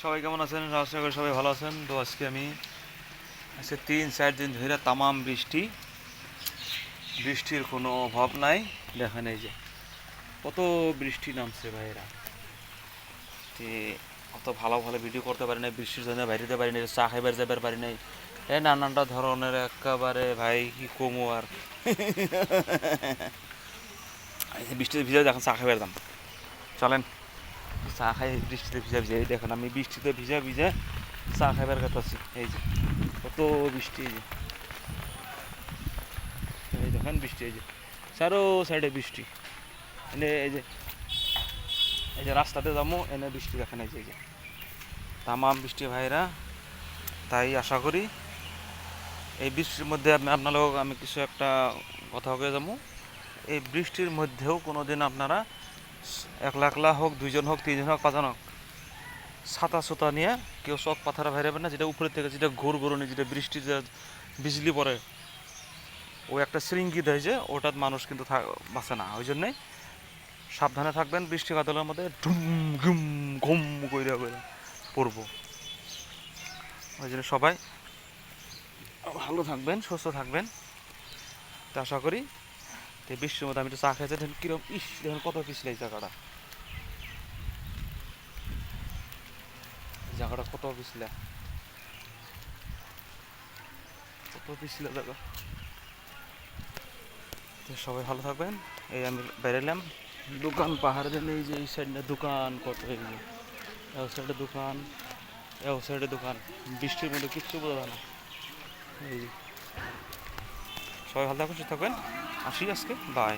সবাই কেমন আছেন? আশা করি সবাই ভালো আছেন। তো আজকে আমি, আজকে তিন, চার দিন ধরে তামাম বৃষ্টি। বৃষ্টির কোনো অভাব নাই। দেখা এই যে, কত বৃষ্টি নামছে ভাইরা অত ভালো ভালো ভিডিও করতে পারি নাই, বৃষ্টির জন্য বাইরেতে পারি নাই, চা খাইবার যাবার পারি নাই। এ, নানানটা ধরনের একেবারে ভাই, কি কমো আর। বৃষ্টিতে ভিজে দেখেন, চা খাইবার দাম। চলেন। চা খাই, বৃষ্টিতে ভিজা ভিজা, এই দেখেন আমি বৃষ্টিতে ভিজা ভিজা চা খাইবার কথা আছি। এই যে, কত বৃষ্টি, এই যে। দেখেন বৃষ্টি, এই যে, চারো সাইডে বৃষ্টি। এনে এই যে এই যে রাস্তাতে যাব এনে বৃষ্টি দেখেন এই যে এই যে। তামাম বৃষ্টি ভাইরা, তাই আশা করি এই বৃষ্টির মধ্যে আমি আপনার আমি কিছু একটা কথা হয়ে যাব এই বৃষ্টির মধ্যেও কোনো দিন আপনারা একলা একলা হোক, দুইজন হোক, তিনজন হোক, পাঁচজন হোক, ছাতা সুতা নিয়ে কেউ চক পাথারা ভাইরাবেন না, যেটা উপরের থেকে যেটা ঘোর ঘুরনি যেটা বৃষ্টি বিজলি পড়ে, ও একটা শৃঙ্গি দেয় যে ওটার মানুষ কিন্তু বাঁচে না। ওই জন্যই সাবধানে থাকবেন, বৃষ্টি কাতলের মধ্যে ঢুম, ঘুম ঘুম কইরা কইরা পড়ব। ওই জন্য সবাই ভালো থাকবেন, সুস্থ থাকবেন। তো আশা করি তো বৃষ্টির মধ্যে আমি একটু চা খেয়েছি, দেখেন কীরকম ইস, দেখেন কত পিছলে এই জায়গাটা। জায়গাটা কত পিছলে কত পিছলে জায়গা তো সবাই ভালো থাকবেন। এই আমি বেরোলাম দোকান পাহাড়ে দেন এই যে এই সাইডে দোকান, কত এই যে সাইডে দোকান, এই সাইডে দোকান। বৃষ্টির মধ্যে কিচ্ছু বোঝা না। এই সবাই ভালো থাকবেন, সুস্থ থাকবেন। আসি আজকে বাই